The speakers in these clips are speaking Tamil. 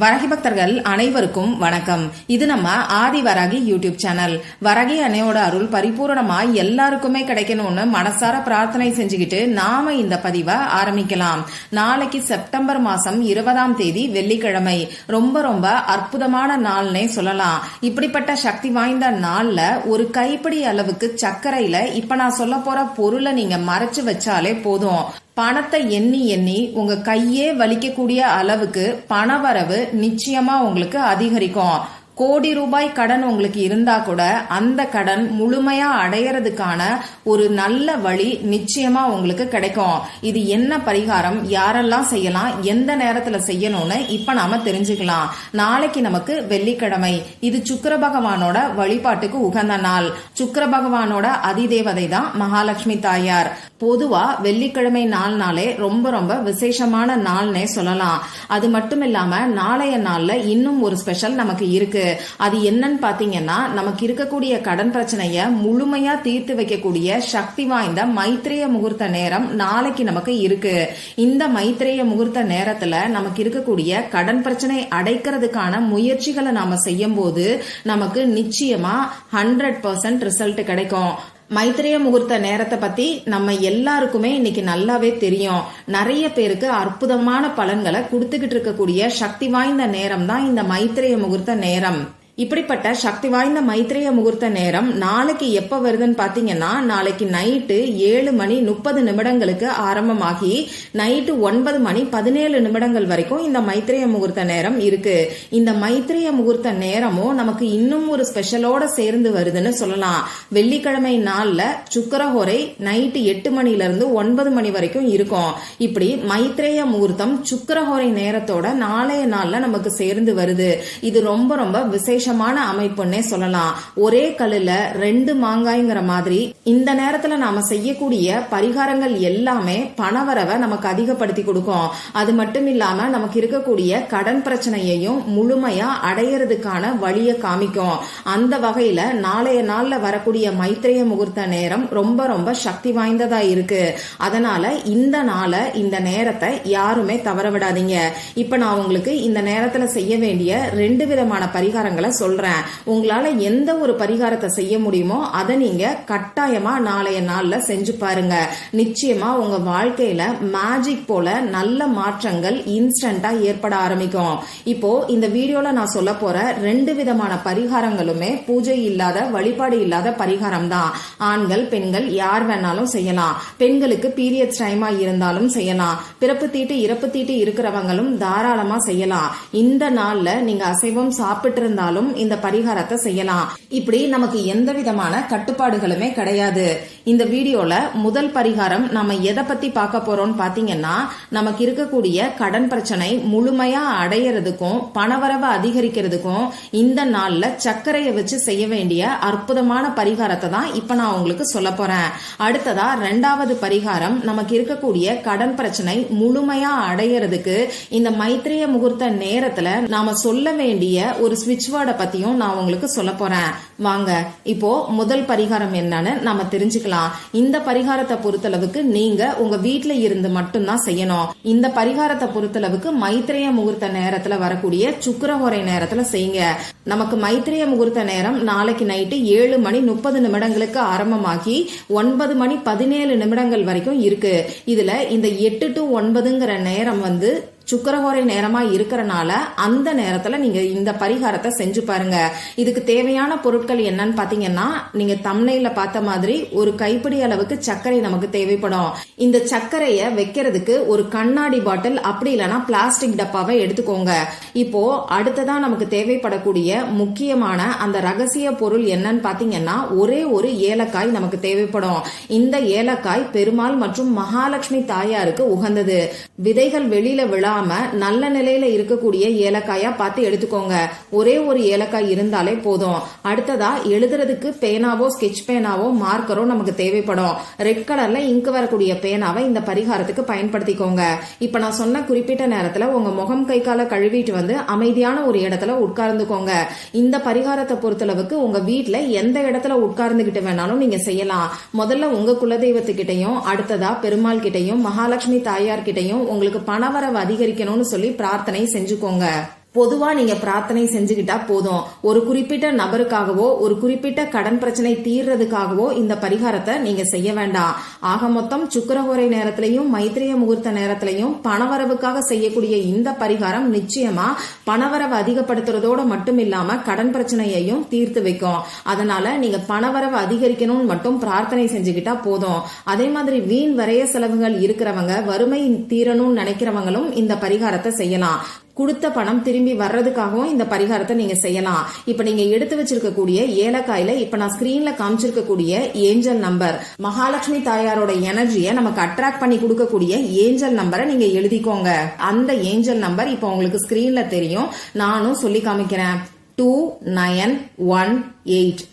வரகி பக்தர்கள் அனைவருக்கும் வணக்கம். இது நம்ம ஆதி வரகி யூடியூப் சேனல் வரகி அன்னையோட அருள் பரிபூரணமா எல்லாருக்குமே கிடைக்கணும்னு மனசார பிரார்த்தனை செஞ்சுக்கிட்டு நாம இந்த பதிவை ஆரம்பிக்கலாம். நாளைக்கு செப்டம்பர் மாசம் இருபதாம் தேதி வெள்ளிக்கிழமை. ரொம்ப ரொம்ப அற்புதமான நாள்னே சொல்லலாம். இப்படிப்பட்ட சக்தி வாய்ந்த நாள்ல ஒரு கைப்பிடி அளவுக்கு சர்க்கரையில இப்ப நான் சொல்ல போற பொருளை நீங்க மறைச்சு வச்சாலே போதும். பணத்தை எண்ணி எண்ணி உங்க கையே வலிக்கக்கூடிய அளவுக்கு பணவரவு நிச்சயமா உங்களுக்கு அதிகரிக்கும். கோடி ரூபாய் கடன் உங்களுக்கு இருந்தா கூட அந்த கடன் முழுமையா அடையறதுக்கான ஒரு நல்ல வழி நிச்சயமா உங்களுக்கு கிடைக்கும். இது என்ன பரிகாரம்? யாரெல்லாம் செய்யலாம்? எந்த நேரத்துல செய்யணும்னு இப்ப நாம தெரிஞ்சுக்கலாம். நாளைக்கு நமக்கு வெள்ளிக்கிழமை. இது சுக்கர பகவானோட வழிபாட்டுக்கு உகந்த நாள். சுக்கர பகவானோட அதிதேவதை தான் மகாலட்சுமி தாயார். பொதுவா வெள்ளிக்கிழமை நாள்னாலே ரொம்ப ரொம்ப விசேஷமான நாள்னே சொல்லலாம். அது மட்டும் இல்லாம நாளைய நாள்ல இன்னும் ஒரு ஸ்பெஷல் நமக்கு இருக்கு. அது என்னன்னு பாத்தீங்கன்னா நமக்கு இருக்கக்கூடிய கடன் பிரச்சனைய முழுமையா தீர்த்து வைக்கக்கூடிய சக்தி வாய்ந்த மைத்ரேய முகூர்த்த நேரம் நாளைக்கு நமக்கு இருக்கு. இந்த மைத்ரேய முகூர்த்த நேரத்துல நமக்கு இருக்கக்கூடிய கடன் பிரச்சனை அடைக்கிறதுக்கான முயற்சிகளை நாம செய்யும் போது நமக்கு நிச்சயமா ஹண்ட்ரட் பர்சன்ட் ரிசல்ட் கிடைக்கும். மைத்திரிய முகூர்த்த நேரத்தை பத்தி நம்ம எல்லாருக்குமே இன்னைக்கு நல்லாவே தெரியும். நிறைய பேருக்கு அற்புதமான பலன்களை கொடுத்துக்கிட்டு இருக்கக்கூடிய சக்தி வாய்ந்த நேரம் தான் இந்த மைத்திரிய முகூர்த்த நேரம். இப்படிப்பட்ட சக்தி வாய்ந்த மைத்திரிய முகூர்த்த நேரம் நாளைக்கு எப்ப வருதுன்னு பாத்தீங்கன்னா நாளைக்கு நைட்டு ஏழு மணி முப்பது நிமிடங்களுக்கு ஆரம்பமாகி நைட்டு ஒன்பது மணி பதினேழு நிமிடங்கள் வரைக்கும் இந்த மைத்திரிய முகூர்த்த நேரம் இருக்கு. இந்த மைத்திரிய முகூர்த்த நேரமும் நமக்கு இன்னும் ஒரு ஸ்பெஷலோட சேர்ந்து வருதுன்னு சொல்லலாம். வெள்ளிக்கிழமை நாள்ல சுக்கரஹோரை நைட்டு எட்டு மணில இருந்து ஒன்பது மணி வரைக்கும் இருக்கும். இப்படி மைத்திரேய முகூர்த்தம் சுக்கரஹோரை நேரத்தோட நாளைய நாள்ல நமக்கு சேர்ந்து வருது. இது ரொம்ப ரொம்ப விசேஷ விசேஷமான அமைப்புன்னே சொல்லலாம். ஒரே கல்லுல ரெண்டு மாங்காய்ங்கிற மாதிரி இந்த நேரத்துல நாம செய்யக்கூடிய பரிகாரங்கள் எல்லாமே பணவரவை நமக்கு அதிகப்படுத்தி கொடுக்கும். அது மட்டும் இல்லாம நமக்கு இருக்கக்கூடிய கடன் பிரச்சனையையும் முழுமையா அடையறதுக்கான வழிய காமிக்கும். அந்த வகையில நாளைய நாள்ல வரக்கூடிய மைத்திரைய முகூர்த்த நேரம் ரொம்ப ரொம்ப சக்தி வாய்ந்ததா இருக்கு. அதனால இந்த நாளை இந்த நேரத்தை யாருமே தவற விடாதீங்க இப்ப நான் உங்களுக்கு இந்த நேரத்துல செய்ய வேண்டிய ரெண்டு விதமான பரிகாரங்களை சொல்றேன். உங்களால எந்த ஒரு பரிகாரத்தை செய்ய முடியுமோ அதை நீங்க கட்டாயமா நாளைய நாள்ல செஞ்சு பாருங்க. நிச்சயமா உங்க வாழ்க்கையில மேஜிக் போல நல்ல மாற்றங்கள் இன்ஸ்டன்டா ஏற்பட ஆரம்பிக்கும். இப்போ இந்த வீடியோல நான் சொல்ல போற ரெண்டு விதமான பரிகாரங்களுமே பூஜை இல்லாத வழிபாடு இல்லாத பரிகாரம் தான் ஆண்கள் பெண்கள் யார் வேணாலும் செய்யலாம். பெண்களுக்கு பீரியட்ஸ் டைமா இருந்தாலும் செய்யலாம். பிறப்பு தீட்டு இறப்பு தீட்டு இருக்கிறவங்களும் தாராளமா செய்யலாம். இந்த நாள்ல நீங்க அசைவம் சாப்பிட்டு இருந்தாலும் இந்த பரிகாரத்தை செய்யலாம். இப்படி நமக்கு எந்த விதமான கட்டுப்பாடுகளுமே கிடையாது. இந்த வீடியோல முதல் பரிகாரம் நம்ம எதை பத்தி பார்க்க போறோம்னு பாத்தீங்கன்னா நமக்கு இருக்கக்கூடிய கடன் பிரச்சனை முழுமையா அடையறதுக்கும் பணவரவை அதிகரிக்கிறதுக்கும் இந்த நாள்ல சர்க்கரையை வச்சு செய்ய வேண்டிய அற்புதமான பரிகாரத்தை தான் இப்ப நான் உங்களுக்கு சொல்ல போறேன். அடுத்ததா ரெண்டாவது பரிகாரம் நமக்கு இருக்கக்கூடிய கடன் பிரச்சனை முழுமையா அடையறதுக்கு இந்த மைத்திரிய முகூர்த்த நேரத்துல நாம சொல்ல வேண்டிய ஒரு ஸ்விட்ச் வேர்டை பத்தியும் நான் உங்களுக்கு சொல்ல போறேன். வாங்க இப்போ முதல் பரிகாரம் என்னன்னு நாம தெரிஞ்சுக்கலாம். இந்த பரிகாரத்தை பொறுத்தளவுக்கு நீங்க உங்க வீட்டுல இருந்து மட்டும்தான் செய்யணும். இந்த பரிகாரத்தை பொறுத்தளவுக்கு மைத்திரைய முகூர்த்த நேரத்துல வரக்கூடிய சுக்கரஹோரை நேரத்துல செய்யுங்க. நமக்கு மைத்திரைய முகூர்த்த நேரம் நாளைக்கு நைட்டு ஏழு மணி முப்பது நிமிடங்களுக்கு ஆரம்பமாகி ஒன்பது மணி பதினேழு நிமிடங்கள் வரைக்கும் இருக்கு. இதுல இந்த எட்டு டு ஒன்பதுங்கிற நேரம் வந்து சுக்கரகோரை நேரமா இருக்கிறனால அந்த நேரத்துல நீங்க இந்த பரிகாரத்தை செஞ்சு பாருங்க. இதுக்கு தேவையான பொருட்கள் என்னன்னு பாத்தீங்கன்னா நீங்க தம்னையில பார்த்த மாதிரி ஒரு கைப்பிடி அளவுக்கு சர்க்கரை நமக்கு தேவைப்படும். இந்த சர்க்கரைய வைக்கிறதுக்கு ஒரு கண்ணாடி பாட்டில் அப்படி இல்லைன்னா பிளாஸ்டிக் டப்பாவை எடுத்துக்கோங்க. இப்போ அடுத்ததான் நமக்கு தேவைப்படக்கூடிய முக்கியமான அந்த ரகசிய பொருள் என்னன்னு பாத்தீங்கன்னா ஒரே ஒரு ஏலக்காய் நமக்கு தேவைப்படும். இந்த ஏலக்காய் பெருமாள் மற்றும் மகாலட்சுமி தாயாருக்கு உகந்தது. விதைகள் வெளியில விழா இல்லாம நல்ல நிலையில இருக்கக்கூடிய ஏலக்காயா பார்த்து எடுத்துக்கோங்க. ஒரே ஒரு ஏலக்காய் இருந்தாலே போதும். அடுத்ததா எழுதுறதுக்கு பேனாவோ ஸ்கெச் பேனாவோ மார்க்கரோ நமக்கு தேவைப்படும். ரெட் கலர்ல இங்கு வரக்கூடிய பேனாவை இந்த பரிகாரத்துக்கு பயன்படுத்திக்கோங்க. இப்ப நான் சொன்ன குறிப்பிட்ட நேரத்துல உங்க முகம் கை கால கழுவிட்டு வந்து அமைதியான ஒரு இடத்துல உட்கார்ந்துக்கோங்க. இந்த பரிகாரத்தை பொறுத்தளவுக்கு உங்க வீட்டுல எந்த இடத்துல உட்கார்ந்துகிட்டு வேணாலும் நீங்க செய்யலாம். முதல்ல உங்க குலதெய்வத்துக்கிட்டையும் அடுத்ததா பெருமாள் கிட்டையும் மகாலட்சுமி தாயார் கிட்டையும் உங்களுக்கு பணவரவு அதிகரி அதிகரிக்கணும்னு சொல்லி பிரார்த்தனை செஞ்சுக்கோங்க. பொதுவா நீங்க பிரார்த்தனை செஞ்சுக்கிட்டா போதும். ஒரு குறிப்பிட்ட நபருக்காகவோ ஒரு குறிப்பிட்ட கடன் பிரச்சனை தீர்றதுக்காகவோ இந்த பரிகாரத்தை நீங்க செய்ய வேண்டாம். ஆக மொத்தம் சுக்கரஹோரை நேரத்திலையும் மைத்திரிய முகூர்த்த நேரத்திலையும் பணவரவுக்காக செய்யக்கூடிய இந்த பரிகாரம் நிச்சயமா பணவரவு அதிகப்படுத்துறதோட மட்டும் இல்லாம கடன் பிரச்சனையையும் தீர்த்து வைக்கும். அதனால நீங்க பணவரவு அதிகரிக்கணும்னு மட்டும் பிரார்த்தனை செஞ்சுக்கிட்டா போதும். அதே மாதிரி வீண் வரைய செலவுகள் இருக்கிறவங்க வறுமை தீரணும்னு நினைக்கிறவங்களும் இந்த பரிகாரத்தை செய்யலாம். கொடுத்த பணம் திரும்பி வர்றதுக்காகவும் இந்த பரிகாரத்தை நீங்க செய்யலாம். இப்ப நீங்க எடுத்து வச்சிருக்கக்கூடிய ஏலக்காயில இப்ப நான் ஸ்கிரீன்ல காமிச்சிருக்கக்கூடிய ஏஞ்சல் நம்பர் மகாலட்சுமி தாயாரோட எனர்ஜியை நமக்கு அட்ராக்ட் பண்ணி கொடுக்கக்கூடிய ஏஞ்சல் நம்பரை நீங்க எழுதிக்கோங்க. அந்த ஏஞ்சல் நம்பர் இப்ப உங்களுக்கு ஸ்கிரீன்ல தெரியும். நானும் சொல்லி காமிக்கிறேன். டூ நயன் ஒன் எயிட்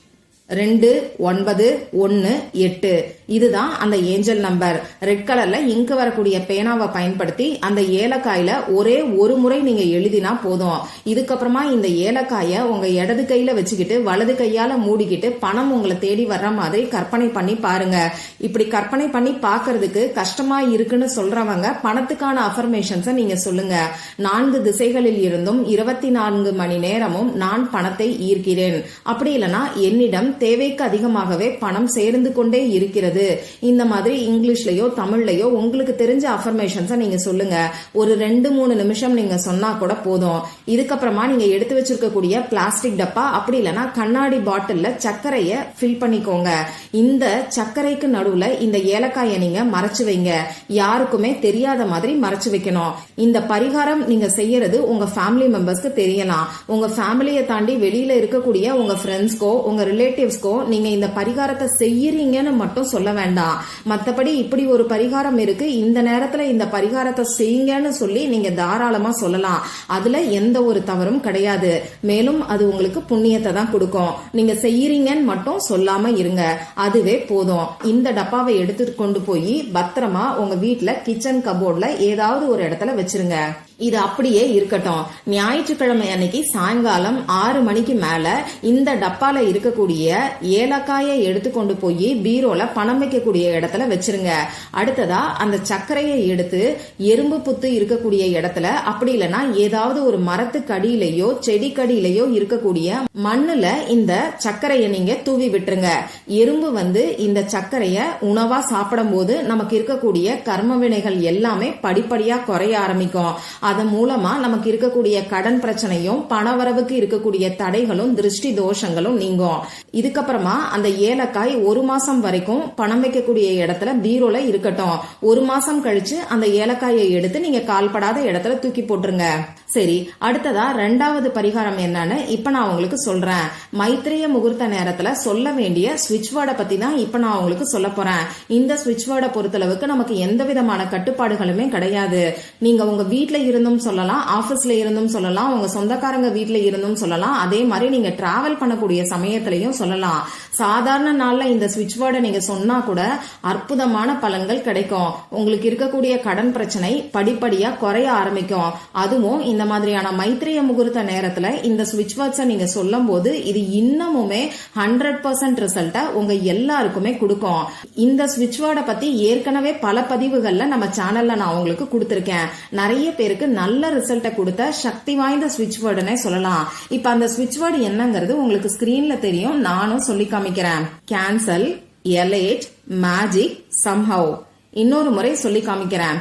ரெண்டு ஒன்பது ஒன்னு எட்டு. இதுதான் அந்த ஏஞ்சல் நம்பர். ரெட் கலர்ல இங்கு வரக்கூடிய பேனாவை பயன்படுத்தி அந்த ஏலக்காயில ஒரே ஒரு முறை நீங்க எழுதினா போதும். இதுக்கப்புறமா இந்த ஏலக்காய உங்க இடது கையில வச்சுக்கிட்டு வலது கையால மூடிக்கிட்டு பணம் உங்களை தேடி வர்ற மாதிரி கற்பனை பண்ணி பாருங்க. இப்படி கற்பனை பண்ணி பாக்குறதுக்கு கஷ்டமா இருக்குன்னு சொல்றவங்க பணத்துக்கான அஃபர்மேஷன்ஸை நீங்க சொல்லுங்க. நான்கு திசைகளில் இருந்தும் இருபத்தி நான்கு மணி நேரமும் நான் பணத்தை ஈர்க்கிறேன். அப்படி இல்லைன்னா என்னிடம் தேவைக்கு அதிகமாகவே பணம் சேர்ந்து கொண்டே இருக்கிறது. இந்த மாதிரி இங்கிலீஷ்லயோ தமிழ்லயோ உங்களுக்கு தெரிஞ்ச அஃபர்மேஷன்ஸை நீங்க சொல்லுங்க. ஒரு ரெண்டு மூணு நிமிஷம் நீங்க சொன்னா கூட போதும். இதுக்கப்புறமா நீங்க எடுத்து வச்சிருக்கக்கூடிய பிளாஸ்டிக் டப்பா அப்படி இல்லைன்னா கண்ணாடி பாட்டில்ல சர்க்கரைய ஃபில் பண்ணிக்கோங்க. இந்த சர்க்கரைக்கு நடுவுல இந்த ஏலக்காயை நீங்க மறைச்சு வைங்க. யாருக்குமே தெரியாத மாதிரி மறைச்சு வைக்கணும். இந்த பரிகாரம் நீங்க செய்யறது உங்க ஃபேமிலி மெம்பர்ஸ்க்கு தெரியலாம். உங்க ஃபேமிலியை தாண்டி வெளியில இருக்கக்கூடிய உங்க ஃப்ரெண்ட்ஸ்க்கோ உங்க ரிலேட்டிவ்ஸ்க்கும் நீங்க இந்த பரிகாரத்தை செய்யறீங்கன்னு மட்டும் சொல்ல வேண்டாம். மத்தபடி இப்படி ஒரு பரிகாரம் இருக்கு. இந்த நேரத்துல இந்த பரிகாரத்தை செய்யுங்கன்னு சொல்லி நீங்க தாராளமா சொல்லலாம். அதுல எந்த ஒரு தவறும் கிடையாது. மேலும் அது உங்களுக்கு புண்ணியத்தை தான் கொடுக்கும். நீங்க செய்யறீங்கன்னு மட்டும் சொல்லாம இருங்க. அதுவே போதும். இந்த டப்பாவை எடுத்துட்டு கொண்டு போய் பத்திரமா உங்க வீட்டுல கிச்சன் கபோர்ட்ல ஏதாவது ஒரு இடத்துல வச்சிருங்க. இது அப்படியே இருக்கட்டும். ஞாயிற்றுக்கிழமை அன்னைக்கு சாயங்காலம் ஆறு மணிக்கு மேல இந்த டப்பால இருக்கக்கூடிய ஏலக்காயை எடுத்து கொண்டு போய் பீரோல பணம் வைக்கக்கூடிய இடத்துல வச்சிருங்க. அடுத்ததா அந்த சர்க்கரையை எடுத்து எறும்பு புத்து இருக்கக்கூடிய இடத்துல அப்படி இல்லைன்னா ஏதாவது ஒரு மரத்துக்கு அடியிலையோ செடிக்கடியிலையோ இருக்கக்கூடிய மண்ணுல இந்த சர்க்கரையை நீங்க தூவி விட்டுருங்க. எறும்பு வந்து இந்த சர்க்கரைய உணவா சாப்பிடும் போது நமக்கு இருக்கக்கூடிய கர்ம வினைகள் எல்லாமே படிப்படியா குறைய ஆரம்பிக்கும். அதன் மூலமா நமக்கு இருக்கக்கூடிய கடன் பிரச்சனையும் பணவரவுக்கு இருக்கக்கூடிய தடைகளும் திருஷ்டி தோஷங்களும் நீங்கும். இதுக்கப்புறமா அந்த ஏலக்காய் ஒரு மாசம் வரைக்கும் பணம் வைக்கக்கூடிய இடத்துல பீரோல இருக்கட்டும். ஒரு மாசம் கழிச்சு அந்த ஏலக்காயை எடுத்து நீங்க கால்படாத இடத்துல தூக்கி போட்டுருங்க. சரி அடுத்ததா ரெண்டாவது பரிகாரம் என்னன்னு இப்ப நான் உங்களுக்கு சொல்றேன். மைத்திரிய முகூர்த்த நேரத்துல சொல்ல வேண்டிய ஸ்விட்ச் வேர்டை பத்தி தான் இப்ப நான் உங்களுக்கு சொல்ல போறேன். இந்த ஸ்விட்ச் வேர்டை பொறுத்தளவுக்கு நமக்கு எந்த விதமான கட்டுப்பாடுகளுமே கிடையாது. நீங்க உங்க வீட்டுல இருந்தும் சொல்லலாம் ஆபீஸ்ல இருந்தும் சொல்லலாம் உங்க சொந்தக்காரங்க வீட்டில் இருந்தும் சொல்லலாம். அதே மாதிரி நீங்க டிராவல் பண்ணக்கூடிய சமயத்திலையும் சொல்லலாம். சாதாரண நாள்ல இந்த ஸ்விட்ச் வேர்டை நீங்க சொன்னா கூட அற்புதமான பலன்கள் கிடைக்கும். உங்களுக்கு இருக்கக்கூடிய கடன் பிரச்சனை படிப்படியா குறைய ஆரம்பிக்கும். அதுவும் இந்த மாதிரியான மைத்திரிய முகூர்த்த நேரத்துல இந்த ஸ்விட்ச் வேர்ட்ஸை நீங்க சொல்லும் போது இது இன்னமுமே ஹண்ட்ரட் பர்சன்ட் ரிசல்ட்டை உங்க எல்லாருக்குமே கொடுக்கும். இந்த சுவிட்ச் வேர்டை பத்தி ஏற்கனவே பல பதிவுகள்ல நம்ம சேனல்ல நான் உங்களுக்கு கொடுத்துருக்கேன். நிறைய பேருக்கு நல்ல ரிசல்ட்டை கொடுத்த சக்தி வாய்ந்த சுவிட்ச் வேர்டுனே சொல்லலாம். இப்ப அந்த ஸ்விட்ச் வேர்டு என்னங்கிறது உங்களுக்கு ஸ்கிரீன்ல தெரியும். நானும் சொல்லிக்காம காமிக்கிறேன். கேன்சல் எலேட் மேஜிக் சம்ஹவ் இன்னொரு முறை சொல்லி காமிக்கிறேன்.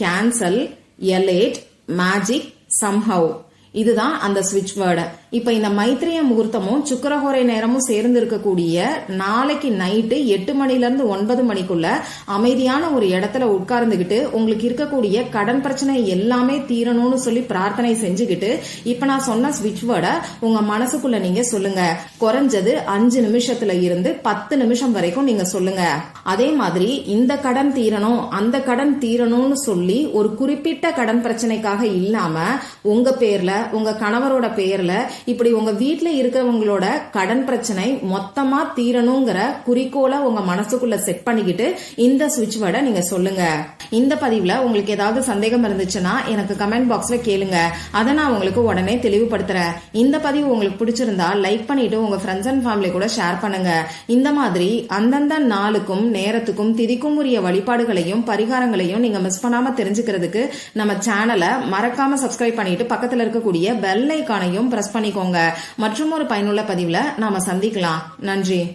கேன்சல் எலேட் மேஜிக் சம்ஹவ் இதுதான் அந்த ஸ்விட்ச் வேர்டு இப்ப இந்த மைத்திரிய முகூர்த்தமும் சுக்கரஹோரை நேரமும் சேர்ந்து இருக்கக்கூடிய நாளைக்கு நைட்டு எட்டு மணில இருந்து ஒன்பது மணிக்குள்ள அமைதியான ஒரு இடத்துல உட்கார்ந்துகிட்டு உங்களுக்கு இருக்கக்கூடிய கடன் பிரச்சனை எல்லாமே தீரணும்னு சொல்லி பிரார்த்தனை செஞ்சுக்கிட்டு இப்ப நான் சொன்ன ஸ்விட்ச் வேர்டை உங்க மனசுக்குள்ள நீங்க சொல்லுங்க. குறைஞ்சது அஞ்சு நிமிஷத்துல இருந்து பத்து நிமிஷம் வரைக்கும் நீங்க சொல்லுங்க. அதே மாதிரி இந்த கடன் தீரணும் அந்த கடன் தீரணும்னு சொல்லி ஒரு குறிப்பிட்ட கடன் பிரச்சனைக்காக இல்லாம உங்க பேர்ல உங்க கணவரோட பேர்ல இப்படி உங்க வீட்டுல இருக்கிறவங்களோட கடன் பிரச்சனை மொத்தமா தீரணுங்கிற குறிக்கோளை உங்க மனசுக்குள்ள செட் பண்ணிக்கிட்டு இந்த சுவிட்ச் வேர்டை நீங்க சொல்லுங்க. இந்த பதிவுல உங்களுக்கு ஏதாவது சந்தேகம் இருந்துச்சுன்னா எனக்கு கமெண்ட் பாக்ஸ்ல கேளுங்க. அதை நான் உங்களுக்கு உடனே தெளிவுபடுத்துறேன். இந்த பதிவு உங்களுக்கு பிடிச்சிருந்தா லைக் பண்ணிட்டு உங்க ஃப்ரெண்ட்ஸ் அண்ட் ஃபேமிலி கூட ஷேர் பண்ணுங்க. இந்த மாதிரி அந்தந்த நாளுக்கும் நேரத்துக்கும் திதிக்கும் உரிய வழிபாடுகளையும் பரிகாரங்களையும் நீங்க மிஸ் பண்ணாம தெரிஞ்சுக்கிறதுக்கு நம்ம சேனலை மறக்காம சப்ஸ்கிரைப் பண்ணிட்டு பக்கத்துல இருக்கக்கூடிய பெல் ஐக்கானையும் பிரஸ் பண்ணிக்கோங்க. மற்றும் ஒரு பயனுள்ள பதிவுல நாம சந்திக்கலாம். நன்றி.